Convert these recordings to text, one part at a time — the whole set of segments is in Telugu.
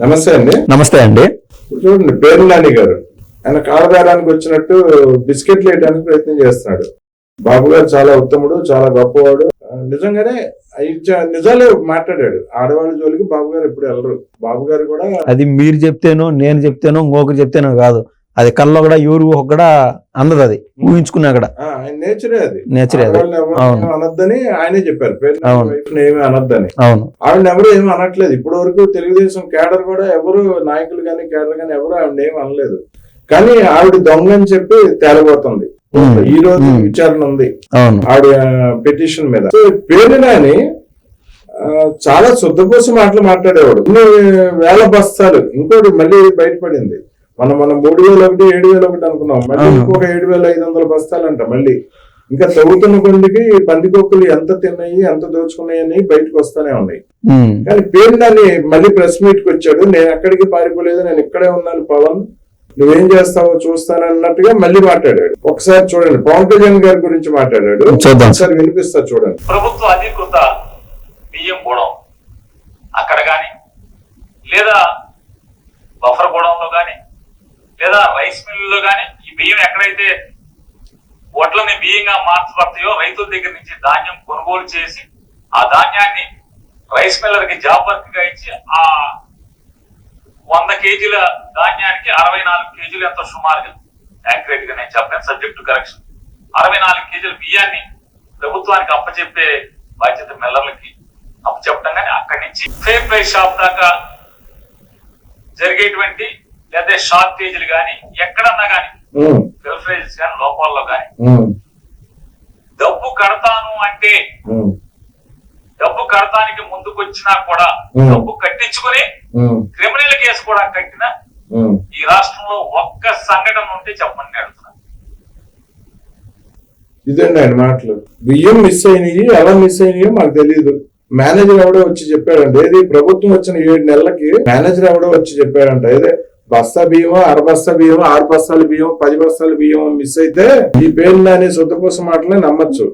నమస్తే అండి. నమస్తే అండి. చూడండి పేరు నాని గారు. ఆయన కాలబేరానికి వచ్చినట్టు బిస్కెట్లు వేయడానికి ప్రయత్నం చేస్తున్నాడు. బాబు గారు చాలా ఉత్తముడు చాలా గొప్పవాడు. నిజంగానే నిజాలే మాట్లాడాడు. ఆడవాళ్ళ జోలికి బాబు గారు ఎప్పుడు వెళ్ళరు. బాబు గారు కూడా అది మీరు చెప్తేనో నేను చెప్తేనో ఇంకొకరు చెప్తేనో కాదు. అది కల్లో కూడా ఎవరు కూడా అందదు అది. ఊహించుకున్నా కూడా. నేచరే అది. నేచరే అది. అవును. అనొద్దని ఆయనే చెప్పారు. అవును. ఏమీ అనొద్దని. అవును. ఆవిడ ఎవరు ఏమీ అనట్లేదు. ఇప్పటి వరకు తెలుగుదేశం కేడర్ కూడా ఎవరు నాయకులు కానీ కేడర్ కానీ ఎవరు ఆవిడ ఏమీ అనలేదు. కానీ ఆవిడ దొంగ అని చెప్పి తేలబోతుంది. ఈ రోజు. విచారణ ఉంది. ఆవిడ పిటిషన్ మీద. సో పేరు నాని ఆ, చాలా శుద్ధపోసి మాటలు మాట్లాడేవాడు. వేల బస్తాలు. ఇంకోటి మళ్ళీ బయటపడింది. మనం మనం మూడు వేల ఒకటి ఏడు వేల ఒకటి అనుకున్నాం. మళ్ళీ. ఇంకొక ఏడు వేల ఐదు వందల బస్తాలు అంట మళ్ళీ. ఇంకా తవ్వుతున్న కొద్దికి పందికొక్కులు ఎంత తిన్నాయి ఎంత దోచుకున్నాయి అని బయటకు వస్తానే ఉన్నాయి. కానీ పేరు నాని మళ్ళీ ప్రెస్ మీట్కి వచ్చాడు. నేను ఎక్కడికి పారిపోలేదు నేను ఇక్కడే ఉన్నాను పవన్. నువ్వేం చేస్తావో చూస్తానన్నట్టుగా మళ్ళీ మాట్లాడాడు. ఒకసారి చూడండి పవన్ కళ్యాణ్ గారి గురించి మాట్లాడాడు. ఒకసారి వినిపిస్తా చూడండి. ప్రభుత్వ అధీకృత బియ్యం గోడం అక్కడ కానీ లేదా బఫర్ గోడంలో కానీ లేదా రైస్ మిల్లులో కానీ ఈ బియ్యం ఎక్కడైతే వడ్లని బియ్యంగా మార్చబడతాయో రైతుల దగ్గర నుంచి ధాన్యం కొనుగోలు చేసి ఆ ధాన్యాన్ని రైస్ మిల్లర్కి జాబ్ వర్క్గా ఇచ్చి ఆ వంద కేజీల ధాన్యానికి అరవై నాలుగు కేజీలు ఎంతో సుమారుగా? యాక్యురేట్గా నేను చెప్పాను సబ్జెక్టు కరెక్షన్ అరవై నాలుగు కేజీల బియ్యాన్ని ప్రభుత్వానికి అప్పచెప్పే బాధ్యత మిల్లర్లకి అప్పచెప్పడం కానీ అక్కడి నుంచి. ఫేర్ ప్రైస్ షాప్ దాకా జరిగేటువంటి లేదా షార్టేజీలు కానీ ఎక్కడన్నా కానీ ఫిల్ఫరేజెస్ కానీ లోపాల్లో కానీ డబ్బు కడతాను అంటే డబ్బు కడతానికి ముందుకొచ్చినా కూడా. డబ్బు కట్టించుకుని క్రిమినల్ కేసు కూడా కట్టిన. ఈ రాష్ట్రంలో ఒక్క సంఘటన ఉంటే చెప్పండి నేను ఇదండి ఆయన మాటలు. బియ్యం మిస్ అయినాయి ఎలా మిస్ అయినాయో మాకు తెలియదు మేనేజర్ ఎవడో వచ్చి చెప్పాడంట. ఏది ప్రభుత్వం వచ్చిన ఏడు నెలలకి మేనేజర్ ఎవడో వచ్చి చెప్పాడంట. ఏదే బస్తా బియ్యం అర బస్తా బియ్యం ఆరు బస్తాల బియ్యం పది బస్తాల బియ్యం మిస్ అయితే ఈ పేరు నాని సొంతపోసం మాటలే నమ్మచ్చు.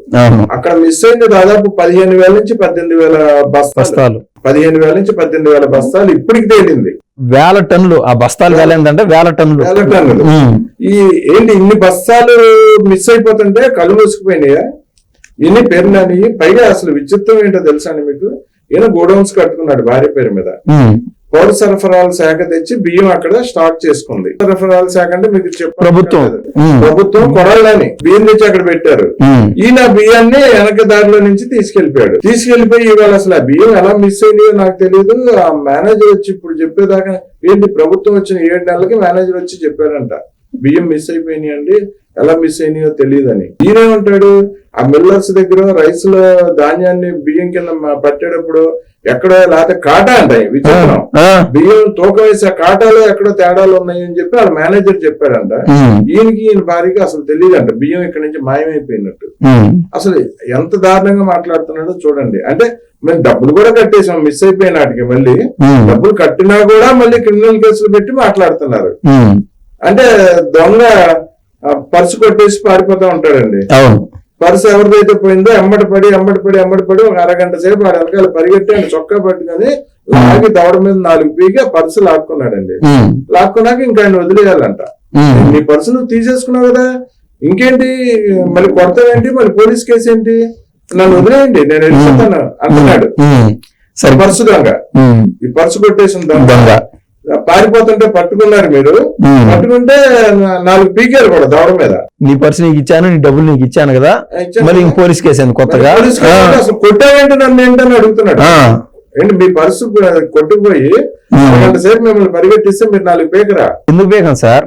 అక్కడ మిస్ అయింది దాదాపు పదిహేను వేల నుంచి పద్దెనిమిది వేల బస్తాలు. పదిహేను వేల నుంచి పద్దెనిమిది వేల బస్తాలు ఇప్పటికి తేలింది. వేల టన్నులు. ఆ బస్తాలు వేల ఏంటంటే వేల టన్నులు. వేల టన్నులు. ఈ ఏంటి ఇన్ని బస్తాలు మిస్ అయిపోతుంటే కళ్ళు మూసుకుపోయినాయా? ఇన్ని పేరునాని పైగా అసలు విచిత్రం ఏంటో తెలుసా అండి మీకు? ఈయన గోడౌన్స్ కట్టుకున్నాడు భార్య పేరు మీద. పౌర సరఫరాల శాఖ తెచ్చి బియ్యం అక్కడ స్టాక్ చేసుకుంది. సరఫరాల శాఖ అంటే మీకు చెప్పాలి ప్రభుత్వం. ప్రభుత్వం కొడాలని బియ్యం తెచ్చి అక్కడ పెట్టారు. ఈయన బియ్యాన్ని వెనక దారిలో నుంచి తీసుకెళ్ళిపోయాడు తీసుకెళ్ళిపోయి ఇవాళ అసలు ఆ బియ్యం ఎలా మిస్ అయ్యాయో నాకు తెలియదు ఆ మేనేజర్ వచ్చి ఇప్పుడు చెప్పేదాకా ఏంటి ప్రభుత్వం వచ్చిన ఏడు నెలలకి మేనేజర్ వచ్చి చెప్పాడంట. బియ్యం మిస్ అయిపోయినాయి అండి ఎలా మిస్ అయినాయో తెలియదని. ఈయనేమంటాడు? ఆ మిల్లర్స్ దగ్గర రైస్లో ధాన్యాన్ని బియ్యం కింద పట్టేటప్పుడు ఎక్కడో లేకపోతే కాటా అంట విచిత్రం ఆ. బియ్యం తూకం వేసే కాటాలో ఎక్కడో తేడాలు ఉన్నాయి అని చెప్పి వాళ్ళ మేనేజర్ చెప్పాడంట. ఈయనకి ఈయన భార్యకి అసలు తెలియదంట బియ్యం ఇక్కడ నుంచి మాయమైపోయినట్టు. అసలు ఎంత దారుణంగా మాట్లాడుతున్నాడో చూడండి అంటే మేము డబ్బులు కూడా కట్టేసాం మిస్ అయిపోయిన నాటికి మళ్ళీ. డబ్బులు కట్టినా కూడా మళ్ళీ క్రిమినల్ కేసులు పెట్టి మాట్లాడుతున్నారు. అంటే దొంగ పర్సు కొట్టేసి పారిపోతా ఉంటాడండి పర్సు ఎవరిదైతే పోయిందో ఎమ్మటి పడి ఎమ్మటి పడి ఎమ్మటి పడి ఒక అరగంట సేపు వాడు వెనకాల పరిగెట్టి ఆయన చొక్కా పట్టుకొని లాగి దవడ మీద నాలుగు పీకి ఆ పర్సు లాక్కున్నాడండి. లాక్కున్నాక ఇంకా ఆయన వదిలేయాలంట. నీ పర్సు నువ్వు తీసేసుకున్నావు కదా. ఇంకేంటి? మళ్ళీ కొడతావేంటి? మళ్ళీ పోలీస్ కేసు ఏంటి నన్ను వదిలేయండి నేను వెళ్ళిపోతాను అంటున్నాడు. సరే పర్సు దొంగ. ఈ పర్సు కొట్టేసిన దొంగ. పారిపోతుంటే పట్టుకున్నారు మీరు. పట్టుకుంటే నాలుగు పీకారు కూడా దవడ మీద. నీ పర్సు నీకు ఇచ్చాను నీ డబ్బులు నీకు ఇచ్చాను కదా. ఇంక కదా. పోలీస్ కేసు కొత్తగా అసలు కొట్టావేంటి నన్ను ఏంటని అడుగుతున్నాడు. ఏంటి మీ పర్సు కొట్టుకుపోయి. గంట సేపు మిమ్మల్ని పరిగెట్టిస్తే మీరు నాలుగు పీకరా? ఎందుకు బేగం సార్?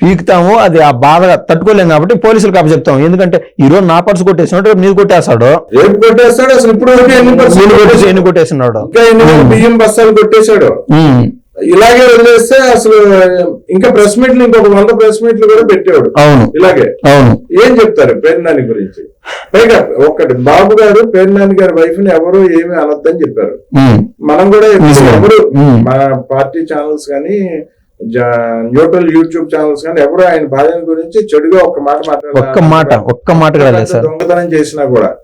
పీకుతాము అది ఆ బాధగా తట్టుకోలేం కాబట్టి పోలీసులకు అప్పచెప్తాం ఎందుకంటే ఈ రోజు నా పర్సు కొట్టేసినాడు రేపు నీది కొట్టేస్తాడు. రేపు కొట్టేస్తాడు అసలు ఇప్పుడు ఎన్ని కొట్టేసి ఎన్ని కొట్టేసినాడు? ఇంకా ఎన్ని బియ్యం బస్తాలు కొట్టేశాడు. ఇలాగే వదిలేస్తే అసలు ఇంకా ప్రెస్ మీట్లు ఇంకొక వంద ప్రెస్ మీట్లు కూడా పెట్టేవాడు. అవును. ఇలాగే. అవును. ఏం చెప్తారు పేర్నాని గురించి? పైగా ఒక్కటి బాబు గారు పేర్నాని గారి వైఫ్ని ఎవరు ఏమీ అనొద్దని చెప్పారు. మనం కూడా. ఎవరు. మన పార్టీ ఛానల్స్ కానీ న్యూట్రల్ యూట్యూబ్ ఛానల్స్ కానీ ఎవరు ఆయన భార్య గురించి చెడుగా ఒక్క మాట మాట్లాడారు ఒక్క మాట ఒక్క మాట దొంగతనం చేసినా కూడా.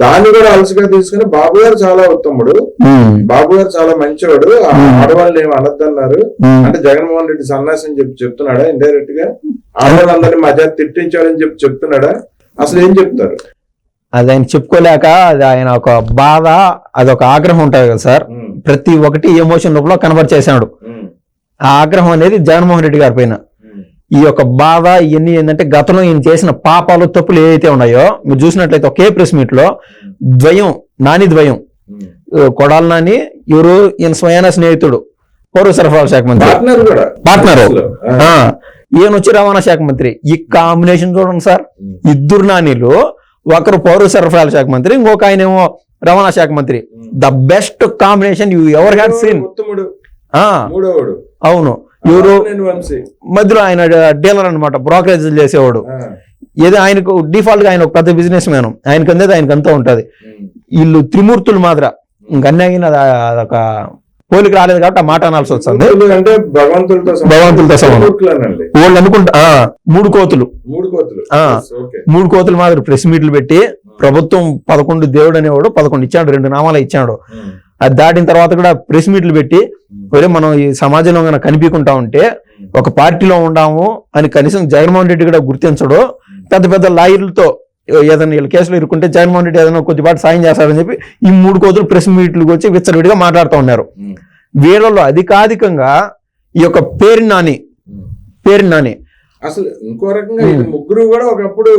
దాన్ని కూడా అలసిగా తీసుకుని బాబు గారు చాలా ఉత్తముడు. బాబు గారు చాలా మంచివాడు. ఆ ఆడవాళ్ళు ఏమి అనొద్దన్నారు. అంటే జగన్మోహన్ రెడ్డి సన్నాసం చెప్పి చెప్తున్నాడా ఇండైరెక్ట్గా ఆడవాళ్ళందరినీ మధ్య తిట్టించాడని చెప్పి చెప్తున్నాడా? అసలు ఏం చెప్తారు? అది ఆయన చెప్పుకోలేక అది ఆయన ఒక బాధ అది ఒక ఆగ్రహం ఉంటుంది కదా సార్. ప్రతి ఒక్కటి ఎమోషన్ రూపంలో కనబడిచేసాడు ఉమ్, ఆ ఆగ్రహం అనేది జగన్మోహన్ రెడ్డి గారి పైన. ఈ యొక్క బాధ ఇవన్నీ ఏంటంటే గతంలో ఈయన చేసిన పాపాలు తప్పులు ఏవైతే ఉన్నాయో మీరు చూసినట్లయితే ఒకే ప్రెస్ మీట్లో ద్వయం నాని ద్వయం. ఆ, కొడాల నాని ఎవరు? ఈయన స్వయాన స్నేహితుడు పౌర సరఫరాల శాఖ మంత్రి. పార్ట్నర్ ఆ, ఈయన వచ్చి రవాణా శాఖ మంత్రి. ఈ కాంబినేషన్ చూడండి సార్. ఉమ్, ఇద్దరు నానీలు ఒకరు పౌర సరఫరాల శాఖ మంత్రి ఇంకొక ఆయన ఏమో రవాణా శాఖ మంత్రి. The best combination you ever had seen అవును. ఎవరు మధ్యలో ఆయన డీలర్ అన్నమాట బ్రోకరేజ్ చేసేవాడు. ఏదో ఆయనకు డిఫాల్ట్గా ఆయన ఒక పెద్ద బిజినెస్ మ్యాన్ ఆయనకు అందేది ఆయనకు అంతా ఉంటది. వీళ్ళు త్రిమూర్తులు మాదిర ఇంకన్నీ అదొక పోలిక రాలేదు కాబట్టి ఆ మాట అనాల్సి వస్తుంది. అంటే భగవంతులతో. భగవంతులతో వాళ్ళు అనుకుంటా ఆ, మూడు కోతులు. మూడు కోతులు. మూడు కోతుల మాదిరి ప్రెస్ మీట్లు పెట్టి ప్రభుత్వం పదకొండు దేవుడు అనేవాడు పదకొండు ఇచ్చాడు రెండు నామాలు ఇచ్చాడు. అది దాటిన తర్వాత కూడా ప్రెస్ మీట్లు పెట్టి ఒరే మనం ఈ సమాజంలో కనుక కనిపించుకుంటా ఉంటే ఒక పార్టీలో ఉండాము అని కనీసం జగన్మోహన్ రెడ్డి కూడా గుర్తించడు. పెద్ద పెద్ద లాయర్లతో ఏదైనా వీళ్ళ కేసులో ఇరుక్కుంటే జగన్మోహన్ రెడ్డి ఏదైనా కొద్దిపాటి సాయం చేస్తారని చెప్పి ఈ మూడు కోతులు ప్రెస్ మీట్లకు వచ్చి విచ్చలవిడిగా మాట్లాడుతూ ఉన్నారు. వీళ్ళలో అధికాధికంగా ఈ యొక్క పేరు నాని. పేరు నాని. అసలు ఇంకో రకంగా ముగ్గురు కూడా ఒకప్పుడు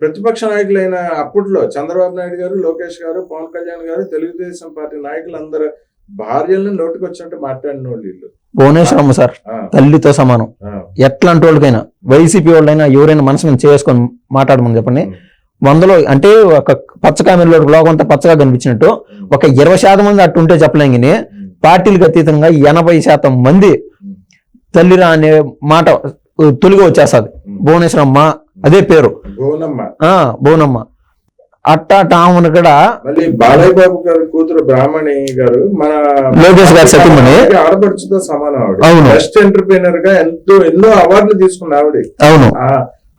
ప్రతిపక్ష నాయకులైన అప్పట్లో చంద్రబాబు నాయుడు గారు లోకేష్ గారు పవన్ కళ్యాణ్ గారు తెలుగుదేశం పార్టీ నాయకులందరూ భార్యలను నోటికి వచ్చినట్టు మాట్లాడిన వాళ్ళు. వీళ్ళు భువనేశ్వరమ్మ సార్ తల్లితో సమానం. ఎట్లాంటి వాళ్ళకైనా వైసీపీ వాళ్ళైనా ఎవరైనా మనసు మీద చేసుకొని మాట్లాడమని చెప్పండి. వందలో అంటే ఒక పచ్చ కామెరలో లోకం అంతా పచ్చగా కనిపించినట్టు ఒక ఇరవై శాతం మంది అట్టు ఉంటే చెప్పలేం కానీ పార్టీలకు అతీతంగా ఎనభై శాతం మంది తల్లిరా అనే మాట తొలిగా వచ్చేస్తుంది. భువనేశ్వరమ్మ అదే పేరు. భువనమ్మ అట్టా టామును కూడా మళ్ళీ బాలయ్య బాబు గారి కూతురు బ్రాహ్మణి గారు మన లోకేష్ గారి సతీమణి. ఆడపడుచుతో సమానం ఆవిడ. బెస్ట్ ఎంటర్ప్రీనర్గా ఎంతో ఎన్నో అవార్డులు తీసుకున్న ఆవిడ. అవును. ఆ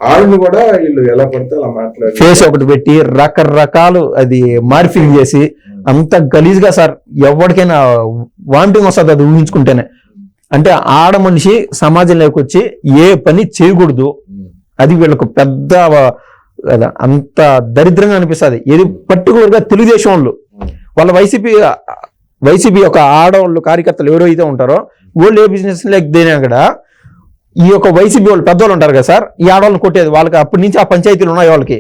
ఆవిడని కూడా వీళ్ళు ఎలా పడితే అలా మాట్లాడారు. ఫేస్ ఒకటి పెట్టి రకరకాలు అది మార్ఫింగ్ చేసి అంత గలీజ్గా సార్ ఎవరికైనా వామిటింగ్ వస్తుంది అది ఊహించుకుంటేనే. అంటే ఆడ మనిషి సమాజంలోకి వచ్చి ఏ పని చేయకూడదు. అది వీళ్ళకు పెద్ద అంత దరిద్రంగా అనిపిస్తుంది. ఇది పర్టికులర్గా తెలుగుదేశం వాళ్ళు వాళ్ళ వైసీపీ వైసీపీ యొక్క ఆడవాళ్ళు కార్యకర్తలు ఎవరైతే ఉంటారో వాళ్ళు ఏ బిజినెస్ లేక దేనా కూడా ఈ యొక్క వైసీపీ వాళ్ళు పెద్దవాళ్ళు ఉంటారు కదా సార్ ఈ ఆడవాళ్ళని కొట్టేది వాళ్ళకి అప్పటి నుంచి ఆ పంచాయతీలు ఉన్నాయి వాళ్ళకి.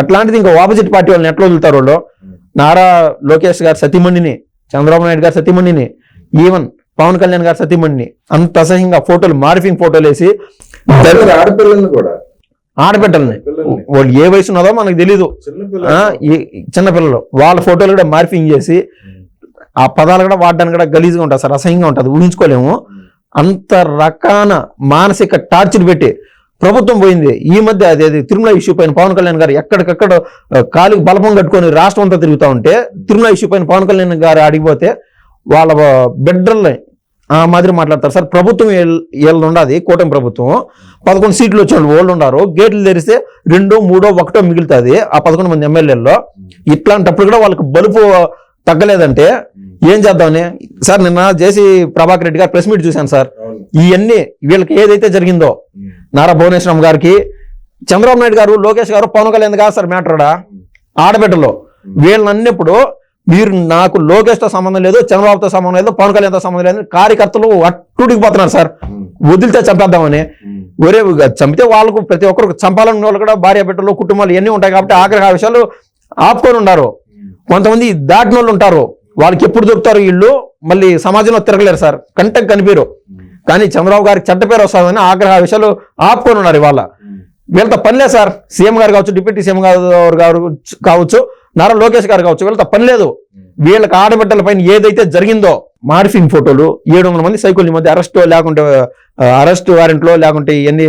అట్లాంటిది ఇంకా ఆపోజిట్ పార్టీ వాళ్ళని ఎట్లా వదులుతారు వాళ్ళు? నారా లోకేష్ గారు సతీమణిని చంద్రబాబు నాయుడు గారు సతీమణిని ఈవెన్ పవన్ కళ్యాణ్ గారు సతీమణిని అంత అసహ్యంగా ఫోటోలు మార్ఫింగ్ ఫోటోలు వేసి ఆడపిల్లల్ని కూడా ఆడబిడ్డల్ని. వాళ్ళు ఏ వయసు ఉన్నదో మనకు తెలీదు. చిన్నపిల్లలు వాళ్ళ ఫోటోలు కూడా మార్ఫింగ్ చేసి ఆ పదాలు కూడా వాడడానికి కూడా గలీజ్గా ఉంటుంది సార్ అసహ్యంగా ఉంటుంది ఊహించుకోలేము. అంత రకాన మానసిక టార్చర్ పెట్టి ప్రభుత్వం పోయింది. ఈ మధ్య అదే అది తిరుమల ఇష్యూ పైన పవన్ కళ్యాణ్ గారు ఎక్కడికక్కడ కాలికి బలపం కట్టుకొని రాష్ట్రం అంతా తిరుగుతూ ఉంటే తిరుమల ఇష్యూ పైన పవన్ కళ్యాణ్ గారు అడిగిపోతే వాళ్ళ బిడ్డల్ని ఆ మాదిరి మాట్లాడతారు. సార్ ప్రభుత్వం వీళ్ళు ఉండదు కూటమి ప్రభుత్వం. పదకొండు సీట్లు వచ్చిన వాళ్ళు ఉన్నారు గేట్లు తెరిస్తే రెండో మూడో ఒకటో మిగులుతుంది ఆ పదకొండు మంది ఎమ్మెల్యేల్లో. ఇట్లాంటప్పుడు కూడా వాళ్ళకి బలుపు తగ్గలేదంటే ఏం చేద్దామని? సార్ నిన్న జేసీ ప్రభాకర్ రెడ్డి గారు ప్రెస్ మీట్ చూశాను సార్. ఇవన్నీ వీళ్ళకి ఏదైతే జరిగిందో నారా భువనేశ్వరం గారికి చంద్రబాబు నాయుడు గారు లోకేష్ గారు పవన్ కళ్యాణ్ కాదు సార్ మ్యాటర్డా? ఆడబిడ్డలో. వీళ్ళన్నప్పుడు మీరు నాకు లోకేష్తో సంబంధం లేదు చంద్రబాబుతో సంబంధం లేదు పవన్ కళ్యాణ్తో సంబంధం లేదు కార్యకర్తలు అట్టుడికిపోతున్నారు సార్. వదిలితే చంపేద్దామని. ఒరే చంపితే వాళ్ళకు ప్రతి ఒక్కరికి చంపాలన్న వాళ్ళు కూడా భార్య బిడ్డలు కుటుంబాలు ఇవన్నీ ఉంటాయి కాబట్టి ఆఖరి ఆ విషయాలు ఆపుకొని ఉన్నారు. కొంతమంది దాటిన వాళ్ళు ఉంటారు. వాళ్ళకి ఎప్పుడు దొరుకుతారు వీళ్ళు? మళ్ళీ సమాజంలో తిరగలేరు సార్. కంటకు కనిపిరు. కానీ చంద్రబాబు గారికి చెడ్డ పేరు వస్తుందని ఆగ్రహ విషయాలు ఆపుకొని ఉన్నారు ఇవాళ. వీళ్ళతో పనిలే సార్. సీఎం గారు కావచ్చు డిప్యూటీ సీఎం గారు గారు కావచ్చు. నారా లోకేష్ గారు కావచ్చు వీళ్ళతో పని లేదు. వీళ్ళకి ఆడబిడ్డల పైన ఏదైతే జరిగిందో మార్ఫింగ్ ఫోటోలు ఏడు వందల మంది సైకిల్ మధ్య అరెస్ట్ లేకుంటే అరెస్ట్ వారెంట్లో లేకుంటే ఇవన్నీ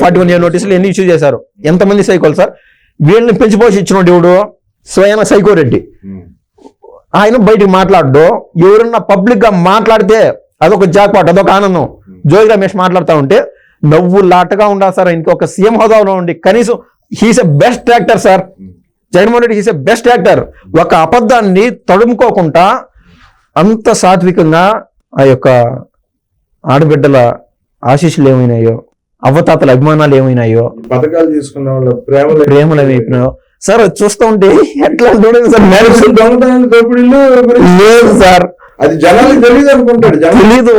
ఫార్టీ వన్ ఇయర్ నోటీసులు. ఎన్ని ఇష్యూ చేశారు? ఎంతమంది సైకోలు సార్? వీళ్ళని పెంచిపోసి ఇచ్చిన దేవుడు స్వయాన సైకో రెడ్డి. ఆయన బయటికి మాట్లాడు ఎవరన్నా పబ్లిక్గా మాట్లాడితే అదొక జాక్పాట్ అదొక ఆనందం. జోగి రమేష్ మాట్లాడుతూ ఉంటే నవ్వు లాటగా ఉండాలి సార్ ఇంకొక సీఎం హోదాలో ఉండి కనీసం he's a best actor sir. Jaganmohan Reddy is best actor ఒక అబద్ధాన్ని తడుముకోకుండా అంత సాత్వికంగా ఆ యొక్క ఆడబిడ్డల ఆశీస్సులు ఏమైనాయో అవ్వతాతల అభిమానాలు ఏమైనాయో పథకాలు తీసుకున్న వాళ్ళ ప్రేమలు ప్రేమలు ఏమైపోయినాయో సార్ చూస్తూ ఉంటే ఎట్లా సార్? గురించి? లేదు సార్. అది జనాలకు తెలియదు అనుకుంటాడు జనాలు తెలీదు.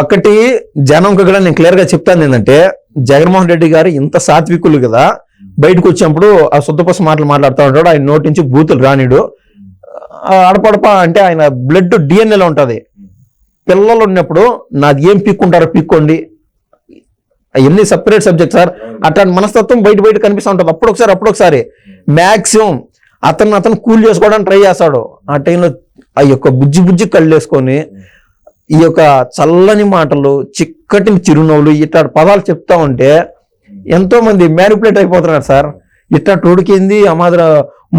ఒకటి జనంకి కూడా నేను క్లియర్గా చెప్తాను ఏంటంటే జగన్మోహన్ రెడ్డి గారు ఇంత సాత్వికులు కదా. బయటకు వచ్చినప్పుడు ఆ శుద్ధపస మాటలు మాట్లాడుతూ ఉంటాడు. ఆయన నోటి నుంచి బూతులు రానిడు. అడపడప అంటే ఆయన బ్లడ్ డిఎన్ఏలో ఉంటుంది. పిల్లలు ఉన్నప్పుడు నాది ఏం పిక్కుంటారో పిక్కోండి. అవన్నీ సపరేట్ సబ్జెక్ట్ సార్. అట్లాంటి మనస్తత్వం బయట బయట కనిపిస్తూ ఉంటుంది. అప్పుడు ఒకసారి అప్పుడు ఒకసారి. అతను అతను కూల్ చేసుకోవడానికి ట్రై చేస్తాడు. ఆ టైంలో ఆ యొక్క బుజ్జి బుజ్జి కళ్ళు వేసుకొని ఈ యొక్క చల్లని మాటలు చిక్కటి చిరునవ్వులు ఇట్లాంటి పదాలు చెప్తా ఉంటే ఎంతో మంది మ్యానిపులేట్ అయిపోతున్నారు సార్. ఇట్లా ఉడికింది అమాదర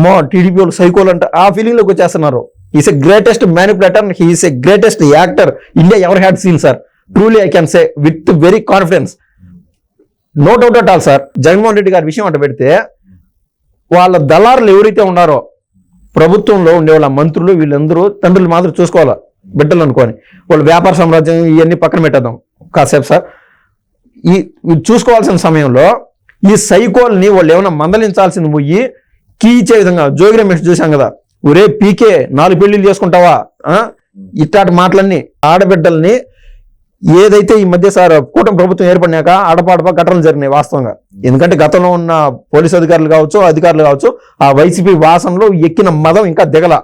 మా టీడీపీ వాళ్ళు సైకోలు అంటే ఆ ఫీలింగ్లోకి వచ్చేస్తున్నారు. Is a greatest manipulator he is a greatest actor India ever had seen sir truly I can say with very confidence no doubt at all sir Jaganmohan Reddy గారి విషయం అంట పెడితే వాళ్ళ దళారులు ఎవరైతే ఉన్నారో ప్రభుత్వంలో ఉండే వాళ్ళ మంత్రులు వీళ్ళందరూ తండ్రులు మాత్రం చూసుకోవాలి? బిడ్డలు అనుకోని. వాళ్ళు వ్యాపార సామ్రాజ్యం ఇవన్నీ పక్కన పెట్టేద్దాం. కాసేపు సార్ ఈ చూసుకోవాల్సిన సమయంలో ఈ సైకోల్ని వాళ్ళు ఏమైనా మందలించాల్సింది పోయి కీ ఇచ్చే విధంగా జోగి రమేష్ చూసాం కదా ఒరే పీకే నాలుగు పెళ్ళిళ్ళు చేసుకుంటావా ఆ? ఇట్లాంటి మాటలన్నీ ఆడబిడ్డల్ని ఏదైతే ఈ మధ్య సార్ కూటమి ప్రభుత్వం ఏర్పడినాక ఆడపాడప ఘటనలు జరిగినాయి వాస్తవంగా. ఎందుకంటే గతంలో ఉన్న పోలీసు అధికారులు కావచ్చు అధికారులు కావచ్చు ఆ వైసీపీ వాసనలో ఎక్కిన మదం ఇంకా దిగల.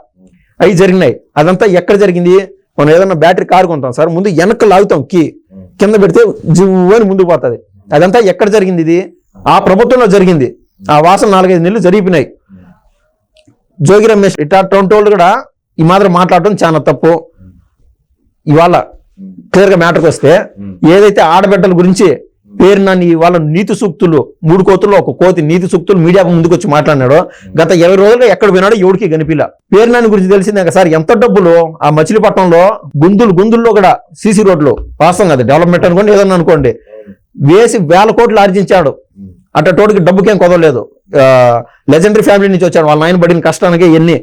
అవి జరిగినాయి. అదంతా ఎక్కడ జరిగింది? మనం ఏదైనా బ్యాటరీ కారు కొంటాం సార్ ముందు వెనక్కి లాగుతాం కీ. కింద పెడితే జివ్వు అని ముందుకు పోతుంది. అదంతా ఎక్కడ జరిగింది ఇది? ఆ ప్రభుత్వంలో జరిగింది. ఆ వాసన నాలుగైదు నెలలు జరిగిపోయినాయి. జోగి రమేష్ ఇట్లాంటి వాళ్ళు కూడా ఈ మాత్రం మాట్లాడటం చాలా తప్పు. ఇవాళ క్లియర్గా మ్యాటర్కి వస్తే ఏదైతే ఆడబిడ్డల గురించి పేరు నన్ను వాళ్ళ నీతి సూక్తులు మూడు కోతుల్లో ఒక కోతి నీతి సూక్తులు మీడియా ముందుకు వచ్చి మాట్లాడినాడు గత ఇరవై రోజులుగా ఎక్కడ వినాడో ఎవడికి కనిపిల. పేరు నాని గురించి తెలిసిందే సార్ ఎంత డబ్బులు ఆ మచిలీపట్నంలో గుందులు గుందుల్లో కూడా సీసీ రోడ్లు వాస్తవం కదా డెవలప్మెంట్ అనుకోండి ఏదన్నా అనుకోండి. వేసి వేల కోట్లు ఆర్జించాడు. అట్ట టోటికి డబ్బుకేం కుదరలేదు. లెజెండరీ ఫ్యామిలీ నుంచి వచ్చాడు వాళ్ళ నాయన పడిన కష్టానికి ఎన్ని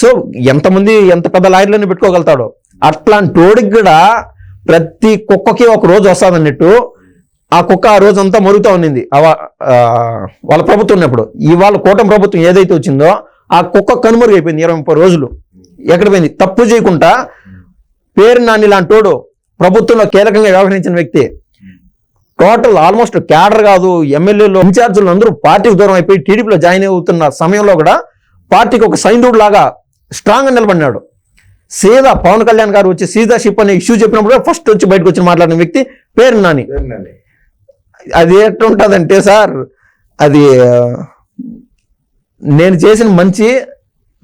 సో ఎంతమంది ఎంత పెద్ద లాయర్లని పెట్టుకోగలుగుతాడు? అట్లాంటి టోడికి కూడా ప్రతి కుక్కకి ఒక రోజు వస్తుంది అన్నట్టు ఆ కుక్క ఆ రోజంతా మరుగుతూ ఉన్నింది. వాళ్ళ ప్రభుత్వం ఉన్నప్పుడు. ఇవాళ కూటమి ప్రభుత్వం ఏదైతే వచ్చిందో ఆ కుక్క కనుమరుగు అయిపోయింది ఇరవై ముప్పై రోజులు. ఎక్కడ పోయింది? తప్పు చేయకుండా పేరు నాని లాంటోడు ప్రభుత్వంలో కీలకంగా వ్యవహరించిన వ్యక్తి. టోటల్ ఆల్మోస్ట్ క్యాడర్ కాదు ఎమ్మెల్యేలు ఇన్ఛార్జీలు అందరూ పార్టీకి దూరం అయిపోయి టీడీపీలో జాయిన్ అవుతున్న సమయంలో కూడా పార్టీకి ఒక సైంధుడు లాగా స్ట్రాంగ్గా నిలబడినాడు. సీదా పవన్ కళ్యాణ్ గారు వచ్చి సీదా షిప్ అనే ఇష్యూ చెప్పినప్పుడు ఫస్ట్ వచ్చి బయటకు వచ్చి మాట్లాడిన వ్యక్తి పేరు నాని. అది ఎట్లుంటదంటే సార్ అది నేను చేసిన మంచి